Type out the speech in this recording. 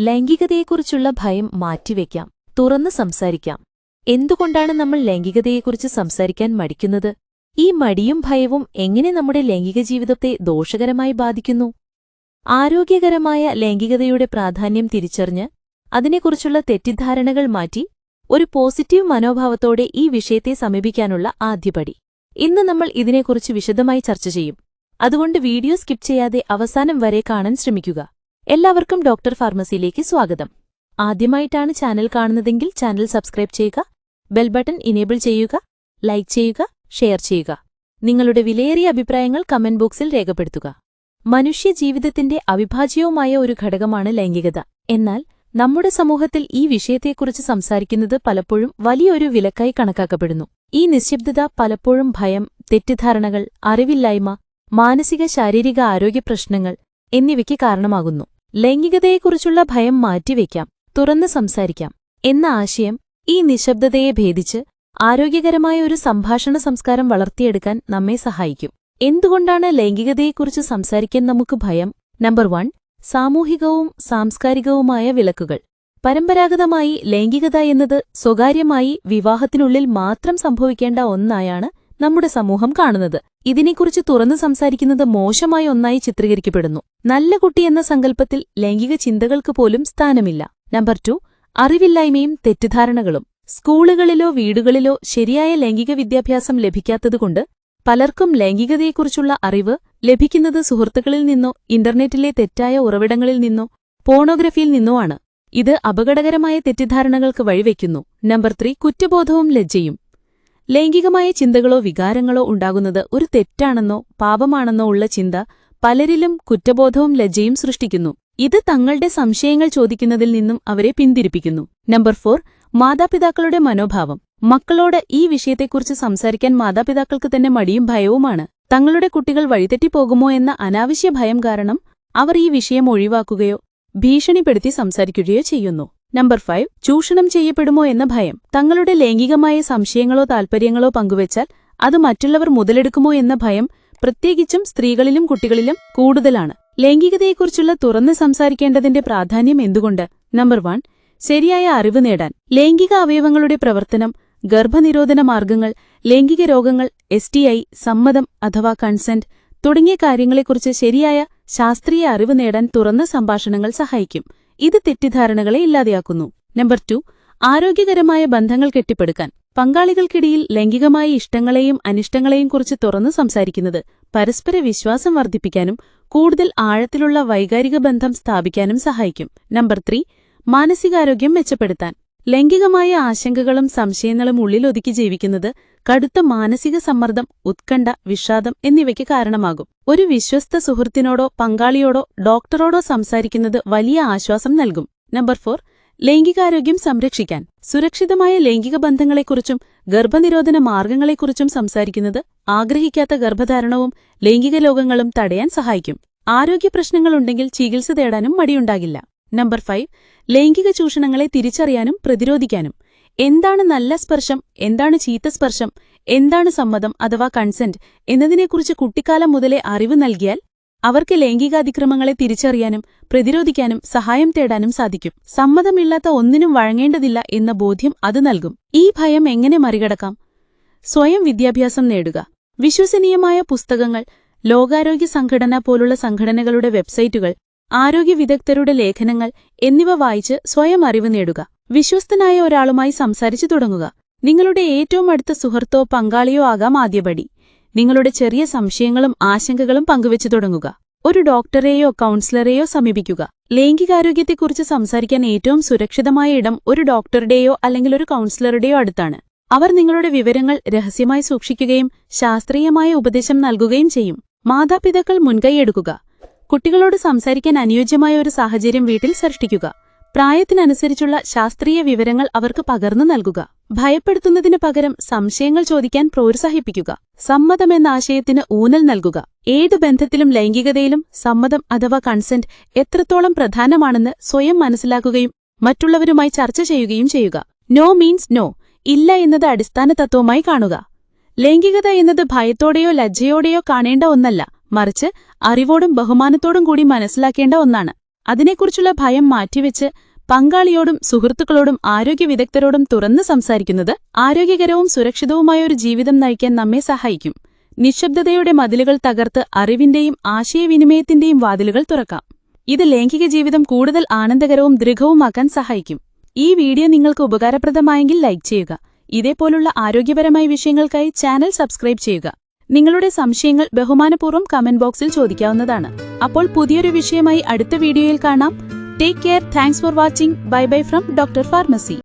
ലൈംഗികതയെക്കുറിച്ചുള്ള ഭയം മാറ്റിവെക്കാം. തുറന്ന് സംസാരിക്കാം. എന്തുകൊണ്ടാണ് നമ്മൾ ലൈംഗികതയെക്കുറിച്ച് സംസാരിക്കാൻ മടിക്കുന്നത്? ഈ മടിയും ഭയവും എങ്ങനെ നമ്മുടെ ലൈംഗിക ജീവിതത്തെ ദോഷകരമായി ബാധിക്കുന്നു? ആരോഗ്യകരമായ ലൈംഗികതയുടെ പ്രാധാന്യം തിരിച്ചറിഞ്ഞ് അതിനെക്കുറിച്ചുള്ള തെറ്റിദ്ധാരണകൾ മാറ്റി ഒരു പോസിറ്റീവ് മനോഭാവത്തോടെ ഈ വിഷയത്തെ സമീപിക്കാനുള്ള ആദ്യപടി ഇന്ന് നമ്മൾ ഇതിനെക്കുറിച്ച് വിശദമായി ചർച്ച ചെയ്യും. അതുകൊണ്ട് വീഡിയോ സ്കിപ്പ് ചെയ്യാതെ അവസാനം വരെ കാണാൻ ശ്രമിക്കുക. എല്ലാവർക്കും ഡോക്ടർ ഫാർമസിയിലേക്ക് സ്വാഗതം. ആദ്യമായിട്ടാണ് ചാനൽ കാണുന്നതെങ്കിൽ ചാനൽ സബ്സ്ക്രൈബ് ചെയ്യുക ബെൽ ബട്ടൺ ഇനേബിൾ ചെയ്യുക ലൈക്ക് ചെയ്യുക ഷെയർ ചെയ്യുക. നിങ്ങളുടെ വിലയേറിയ അഭിപ്രായങ്ങൾ കമന്റ് ബോക്സിൽ രേഖപ്പെടുത്തുക. മനുഷ്യ ജീവിതത്തിന്റെ അവിഭാജ്യവുമായ ഒരു ഘടകമാണ് ലൈംഗികത. എന്നാൽ നമ്മുടെ സമൂഹത്തിൽ ഈ വിഷയത്തെക്കുറിച്ച് സംസാരിക്കുന്നത് പലപ്പോഴും വലിയൊരു വിലക്കായി കണക്കാക്കപ്പെടുന്നു. ഈ നിശബ്ദത പലപ്പോഴും ഭയം തെറ്റിദ്ധാരണകൾ അറിവില്ലായ്മ മാനസിക ശാരീരിക ആരോഗ്യ പ്രശ്നങ്ങൾ എന്നിവയ്ക്ക് കാരണമാകുന്നു. ലൈംഗികതയെക്കുറിച്ചുള്ള ഭയം മാറ്റിവെക്കാം തുറന്ന് സംസാരിക്കാം. എന്ന ആശയം ഈ നിശബ്ദതയെ ഭേദിച്ച് ആരോഗ്യകരമായ ഒരു സംഭാഷണ സംസ്കാരം വളർത്തിയെടുക്കാൻ നമ്മെ സഹായിക്കും. എന്തുകൊണ്ടാണ് ലൈംഗികതയെക്കുറിച്ച് സംസാരിക്കാൻ നമുക്ക് ഭയം? നമ്പർ വൺ സാമൂഹികവും സാംസ്കാരികവുമായ വിലക്കുകൾ പരമ്പരാഗതമായി ലൈംഗികത എന്നത് സ്വകാര്യമായി വിവാഹത്തിനുള്ളിൽ മാത്രം സംഭവിക്കേണ്ട ഒന്നായാണ് നമ്മുടെ സമൂഹം കാണുന്നത്. ഇതിനെക്കുറിച്ച് തുറന്നു സംസാരിക്കുന്നത് മോശമായ ഒന്നായി ചിത്രീകരിക്കപ്പെടുന്നു. നല്ല കുട്ടി എന്ന സങ്കല്പത്തിൽ ലൈംഗിക ചിന്തകൾക്ക് പോലും സ്ഥാനമില്ല. Number two അറിവില്ലായ്മയും തെറ്റിദ്ധാരണകളും. സ്കൂളുകളിലോ വീടുകളിലോ ശരിയായ ലൈംഗിക വിദ്യാഭ്യാസം ലഭിക്കാത്തതുകൊണ്ട് പലർക്കും ലൈംഗികതയെക്കുറിച്ചുള്ള അറിവ് ലഭിക്കുന്നത് സുഹൃത്തുക്കളിൽ നിന്നോ ഇന്റർനെറ്റിലെ തെറ്റായ ഉറവിടങ്ങളിൽ നിന്നോ പോണോഗ്രഫിയിൽ നിന്നോ ആണ്. ഇത് അപകടകരമായ തെറ്റിദ്ധാരണകൾക്ക് വഴിവെക്കുന്നു. Number three കുറ്റബോധവും ലജ്ജയും. ലൈംഗികമായ ചിന്തകളോ വികാരങ്ങളോ ഉണ്ടാകുന്നത് ഒരു തെറ്റാണെന്നോ പാപമാണെന്നോ ഉള്ള ചിന്ത പലരിലും കുറ്റബോധവും ലജ്ജയും സൃഷ്ടിക്കുന്നു. ഇത് തങ്ങളുടെ സംശയങ്ങൾ ചോദിക്കുന്നതിൽ നിന്നും അവരെ പിന്തിരിപ്പിക്കുന്നു. നമ്പർ ഫോർ മാതാപിതാക്കളുടെ മനോഭാവം. മക്കളോട് ഈ വിഷയത്തെക്കുറിച്ച് സംസാരിക്കാൻ മാതാപിതാക്കൾക്ക് തന്നെ മടിയും ഭയവുമാണ്. തങ്ങളുടെ കുട്ടികൾ വഴിതെറ്റിപ്പോകുമോ എന്ന അനാവശ്യ ഭയം കാരണം അവർ ഈ വിഷയം ഒഴിവാക്കുകയോ ഭീഷണിപ്പെടുത്തി സംസാരിക്കുകയോ ചെയ്യുന്നു. നമ്പർ ഫൈവ് ചൂഷണം ചെയ്യപ്പെടുമോ എന്ന ഭയം. തങ്ങളുടെ ലൈംഗികമായ സംശയങ്ങളോ താൽപ്പര്യങ്ങളോ പങ്കുവച്ചാൽ അത് മറ്റുള്ളവർ മുതലെടുക്കുമോ എന്ന ഭയം പ്രത്യേകിച്ചും സ്ത്രീകളിലും കുട്ടികളിലും കൂടുതലാണ്. ലൈംഗികതയെക്കുറിച്ചുള്ള തുറന്ന് സംസാരിക്കേണ്ടതിന്റെ പ്രാധാന്യം എന്തുകൊണ്ട്? നമ്പർ വൺ ശരിയായ അറിവ് നേടാൻ. ലൈംഗിക അവയവങ്ങളുടെ പ്രവർത്തനം ഗർഭനിരോധന മാർഗങ്ങൾ ലൈംഗിക രോഗങ്ങൾ എസ് സമ്മതം അഥവാ കൺസെന്റ് തുടങ്ങിയ കാര്യങ്ങളെക്കുറിച്ച് ശരിയായ ശാസ്ത്രീയ അറിവ് നേടാൻ തുറന്ന സംഭാഷണങ്ങൾ സഹായിക്കും. ഇത് തെറ്റിദ്ധാരണകളെ ഇല്ലാതെയാക്കുന്നു. നമ്പർ ടു ആരോഗ്യകരമായ ബന്ധങ്ങൾ കെട്ടിപ്പടുക്കാൻ. പങ്കാളികൾക്കിടയിൽ ലൈംഗികമായ ഇഷ്ടങ്ങളെയും അനിഷ്ടങ്ങളെയും കുറിച്ച് തുറന്നു സംസാരിക്കുന്നത് പരസ്പര വിശ്വാസം വർദ്ധിപ്പിക്കാനും കൂടുതൽ ആഴത്തിലുള്ള വൈകാരിക ബന്ധം സ്ഥാപിക്കാനും സഹായിക്കും. നമ്പർ ത്രീ മാനസികാരോഗ്യം മെച്ചപ്പെടുത്താൻ. ലൈംഗികമായ ആശങ്കകളും സംശയങ്ങളും ഉള്ളിലൊതുക്കി ജീവിക്കുന്നത് കടുത്ത മാനസിക സമ്മർദ്ദം ഉത്കണ്ഠ വിഷാദം എന്നിവയ്ക്ക് കാരണമാകും. ഒരു വിശ്വസ്ത സുഹൃത്തിനോടോ പങ്കാളിയോടോ ഡോക്ടറോടോ സംസാരിക്കുന്നത് വലിയ ആശ്വാസം നൽകും. നമ്പർ ഫോർ ലൈംഗികാരോഗ്യം സംരക്ഷിക്കാൻ. സുരക്ഷിതമായ ലൈംഗിക ബന്ധങ്ങളെക്കുറിച്ചും ഗർഭനിരോധന മാർഗങ്ങളെക്കുറിച്ചും സംസാരിക്കുന്നത് ആഗ്രഹിക്കാത്ത ഗർഭധാരണവും ലൈംഗിക രോഗങ്ങളും തടയാൻ സഹായിക്കും. ആരോഗ്യ പ്രശ്നങ്ങളുണ്ടെങ്കിൽ ചികിത്സ തേടാനും മടിയുണ്ടാകില്ല. നമ്പർ ഫൈവ് ലൈംഗിക ചൂഷണങ്ങളെ തിരിച്ചറിയാനും പ്രതിരോധിക്കാനും. എന്താണ് നല്ല സ്പർശം? എന്താണ് ചീത്ത സ്പർശം? എന്താണ് സമ്മതം അഥവാ കൺസെന്റ് എന്നതിനെക്കുറിച്ച് കുട്ടിക്കാലം മുതലേ അറിവ് നൽകിയാൽ അവർക്ക് ലൈംഗികാതിക്രമങ്ങളെ തിരിച്ചറിയാനും പ്രതിരോധിക്കാനും സഹായം തേടാനും സാധിക്കും. സമ്മതമില്ലാത്ത ഒന്നിനും വഴങ്ങേണ്ടതില്ല എന്ന ബോധ്യം അത് നൽകും. ഈ ഭയം എങ്ങനെ മറികടക്കാം? സ്വയം വിദ്യാഭ്യാസം നേടുക. വിശ്വസനീയമായ പുസ്തകങ്ങൾ ലോകാരോഗ്യ സംഘടന പോലുള്ള സംഘടനകളുടെ വെബ്സൈറ്റുകൾ ആരോഗ്യ വിദഗ്ധരുടെ ലേഖനങ്ങൾ എന്നിവ വായിച്ച് സ്വയം അറിവ് നേടുക. വിശ്വസ്തനായ ഒരാളുമായി സംസാരിച്ചു തുടങ്ങുക. നിങ്ങളുടെ ഏറ്റവും അടുത്ത സുഹൃത്തോ പങ്കാളിയോ ആകാം ആദ്യപടി. നിങ്ങളുടെ ചെറിയ സംശയങ്ങളും ആശങ്കകളും പങ്കുവച്ചു തുടങ്ങുക. ഒരു ഡോക്ടറെയോ കൗൺസിലറെയോ സമീപിക്കുക. ലൈംഗികാരോഗ്യത്തെക്കുറിച്ച് സംസാരിക്കാൻ ഏറ്റവും സുരക്ഷിതമായ ഇടം ഒരു ഡോക്ടറുടെയോ അല്ലെങ്കിൽ ഒരു കൗൺസിലറുടെയോ അടുത്താണ്. അവർ നിങ്ങളുടെ വിവരങ്ങൾ രഹസ്യമായി സൂക്ഷിക്കുകയും ശാസ്ത്രീയമായ ഉപദേശം നൽകുകയും ചെയ്യും. മാതാപിതാക്കൾ മുൻകൈയെടുക്കുക കുട്ടികളോട് സംസാരിക്കാൻ അനുയോജ്യമായ ഒരു സാഹചര്യം വീട്ടിൽ സൃഷ്ടിക്കുക. പ്രായത്തിനനുസരിച്ചുള്ള ശാസ്ത്രീയ വിവരങ്ങൾ അവർക്ക് പകർന്നു നൽകുക. ഭയപ്പെടുത്തുന്നതിന് പകരം സംശയങ്ങൾ ചോദിക്കാൻ പ്രോത്സാഹിപ്പിക്കുക. സമ്മതം എന്ന ആശയത്തിന് ഊന്നൽ നൽകുക. ഏത് ബന്ധത്തിലും ലൈംഗികതയിലും സമ്മതം അഥവാ കൺസെന്റ് എത്രത്തോളം പ്രധാനമാണെന്ന് സ്വയം മനസ്സിലാക്കുകയും മറ്റുള്ളവരുമായി ചർച്ച ചെയ്യുകയും ചെയ്യുക. നോ മീൻസ് നോ ഇല്ല എന്നത് അടിസ്ഥാന തത്വമായി കാണുക. ലൈംഗികത എന്നത് ഭയത്തോടെയോ ലജ്ജയോടെയോ കാണേണ്ട ഒന്നല്ല. മറിച്ച് അറിവോടും ബഹുമാനത്തോടും കൂടി മനസ്സിലാക്കേണ്ട ഒന്നാണ്. അതിനെക്കുറിച്ചുള്ള ഭയം മാറ്റിവെച്ച് പങ്കാളിയോടും സുഹൃത്തുക്കളോടും ആരോഗ്യ വിദഗ്ധരോടും തുറന്ന് സംസാരിക്കുന്നത് ആരോഗ്യകരവും സുരക്ഷിതവുമായ ഒരു ജീവിതം നയിക്കാൻ നമ്മെ സഹായിക്കും. നിശബ്ദതയുടെ മതിലുകൾ തകർത്ത് അറിവിന്റെയും ആശയവിനിമയത്തിന്റെയും വാതിലുകൾ തുറക്കാം. ഇത് ലൈംഗിക ജീവിതം കൂടുതൽ ആനന്ദകരവും ദൃഢവുമാക്കാൻ സഹായിക്കും. ഈ വീഡിയോ നിങ്ങൾക്ക് ഉപകാരപ്രദമായെങ്കിൽ ലൈക്ക് ചെയ്യുക. ഇതേപോലുള്ള ആരോഗ്യപരമായ വിഷയങ്ങൾക്കായി ചാനൽ സബ്സ്ക്രൈബ് ചെയ്യുക. നിങ്ങളുടെ സംശയങ്ങൾ ബഹുമാനപൂർവം കമന്റ് ബോക്സിൽ ചോദിക്കാവുന്നതാണ്. അപ്പോൾ പുതിയൊരു വിഷയമായി അടുത്ത വീഡിയോയിൽ കാണാം. Take care thanks for watching bye bye from doctor pharmacy